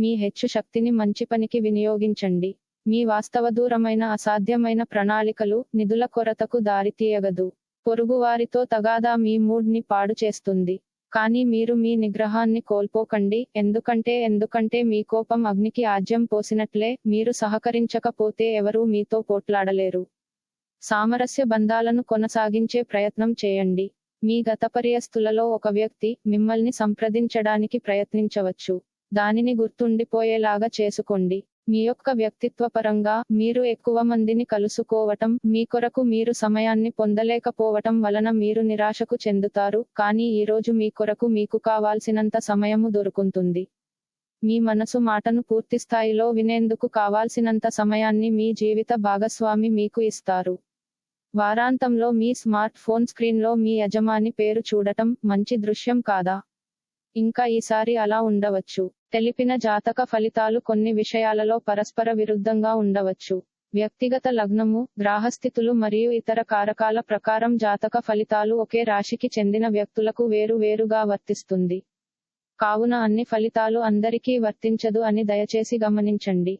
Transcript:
మీ హెచ్చు శక్తిని మంచి పనికి వినియోగించండి. మీ వాస్తవ దూరమైన అసాధ్యమైన ప్రణాళికలు నిధుల కొరతకు దారితీయగదు పొరుగువారితో తగాదా మీ మూడ్ని పాడు చేస్తుంది. కానీ మీరు మీ నిగ్రహాన్ని కోల్పోకండి. ఎందుకంటే ఎందుకంటే మీ కోపం అగ్నికి ఆజ్యం పోసినట్లే మీరు సహకరించకపోతే ఎవరూ మీతో పోట్లాడలేరు. సామరస్య బంధాలను కొనసాగించే ప్రయత్నం చేయండి. మీ గత పర్యస్తులలో ఒక వ్యక్తి మిమ్మల్ని సంప్రదించడానికి ప్రయత్నించవచ్చు. దానిని గుర్తుండిపోయేలాగా చేసుకోండి. మీ యొక్క వ్యక్తిత్వ పరంగా మీరు ఎక్కువ మందిని కలుసుకోవటం మీ కొరకు మీరు సమయాన్ని పొందలేకపోవటం వలన మీరు నిరాశకు చెందుతారు కానీ ఈ రోజు మీ కొరకు మీకు కావాల్సినంత సమయము దొరుకుతుంది మీ మనసు మాటను పూర్తి స్థాయిలో వినేందుకు కావాల్సినంత సమయాన్ని మీ జీవిత భాగస్వామి మీకు ఇస్తారు. వారాంతంలో మీ స్మార్ట్ ఫోన్ స్క్రీన్లో మీ యజమాని పేరు చూడటం మంచి దృశ్యం కాదా? ఇంకా ఈసారి అలా ఉండవచ్చు. తెలిపిన జాతక ఫలితాలు కొన్ని విషయాలలో పరస్పర విరుద్ధంగా ఉండవచ్చు. వ్యక్తిగత లగ్నము గ్రాహస్థితులు మరియు ఇతర కారకాల ప్రకారం జాతక ఫలితాలు ఒకే రాశికి చెందిన వ్యక్తులకు వేరు వేరుగా వర్తిస్తుంది. కావున అన్ని ఫలితాలు అందరికీ వర్తించదు అని దయచేసి గమనించండి.